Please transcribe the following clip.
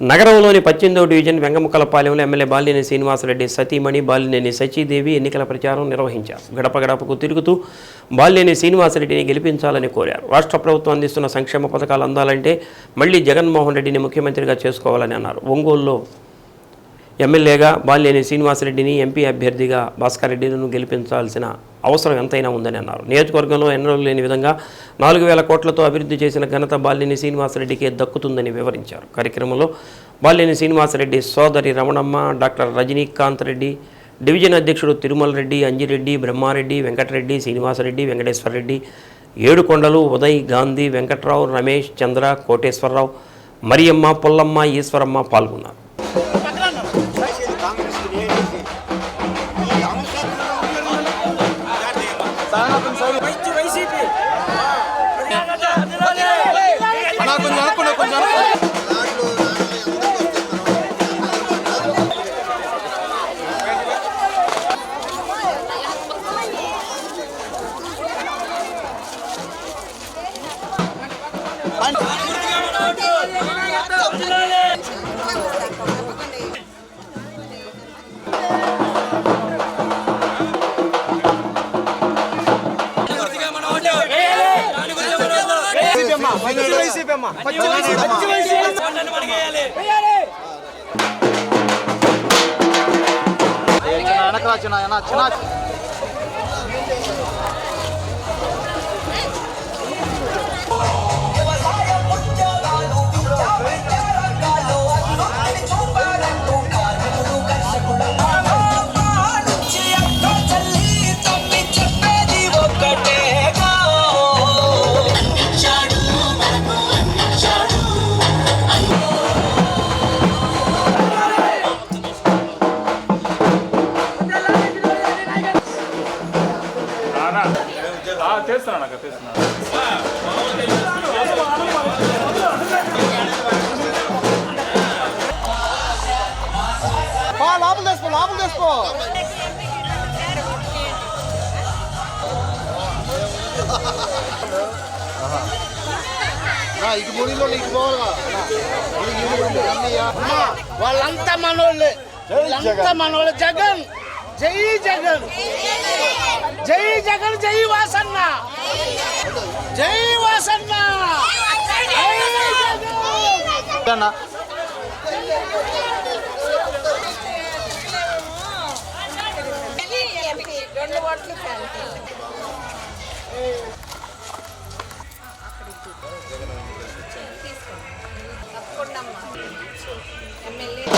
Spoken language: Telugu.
నగరంలోని పద్దెనిమిదవ డివిజన్ వెంగముక్కలపాలెంలో ఎమ్మెల్యే బాలినేని శ్రీనివాసరెడ్డి సతీమణి బాలినేని సచీదేవి ఎన్నికల ప్రచారం నిర్వహించారు. గడప గడపకు తిరుగుతూ బాలినేని శ్రీనివాసరెడ్డిని గెలిపించాలని కోరారు. రాష్ట్ర ప్రభుత్వం అందిస్తున్న సంక్షేమ పథకాలు అందాలంటే మళ్ళీ జగన్మోహన్ రెడ్డిని ముఖ్యమంత్రిగా చేసుకోవాలని అన్నారు. ఒంగోలులో ఎమ్మెల్యేగా బాలినేని శ్రీనివాసరెడ్డిని ఎంపీ అభ్యర్థిగా భాస్కర్ రెడ్డిను గెలిపించాల్సిన అవసరం ఎంతైనా ఉందని అన్నారు. నియోజకవర్గంలో ఎన్నడూ లేని విధంగా నాలుగు వేల కోట్లతో అభివృద్ధి చేసిన ఘనత బాలినేని శ్రీనివాసరెడ్డికే దక్కుతుందని వివరించారు. కార్యక్రమంలో బాలినేని శ్రీనివాసరెడ్డి సోదరి రమణమ్మ డాక్టర్ రజనీకాంత్ రెడ్డి డివిజన్ అధ్యక్షుడు తిరుమల రెడ్డి అంజిరెడ్డి బ్రహ్మారెడ్డి వెంకటరెడ్డి శ్రీనివాసరెడ్డి వెంకటేశ్వరరెడ్డి ఏడుకొండలు ఉదయ్ గాంధీ వెంకట్రావు రమేష్ చంద్ర కోటేశ్వరరావు మరియమ్మ పుల్లమ్మ ఈశ్వరమ్మ పాల్గొన్నారు. కొంచెం అనుకున్నా కొంచెం పచ్చి వైసీపీ అమ్మ పచ్చి వైసీపీ చేస్తున్నాను అక్క చేస్తున్నాను. లోపల తీసుకో లోపల తీసుకో. ఇటు ముడిలో ఇటు పోవాలిగా. వాళ్ళంతా మనోళ్ళే. వాళ్ళంతా మనోళ్ళే. జగన్! జై జగన్ జై జగన్ జై వాసన్న జై వాసన్న జై జగన్ అన్న రెండు ఓట్లు ఫ్యాన్కి తప్పకుండా అమ్మా. ఎమ్మెల్యే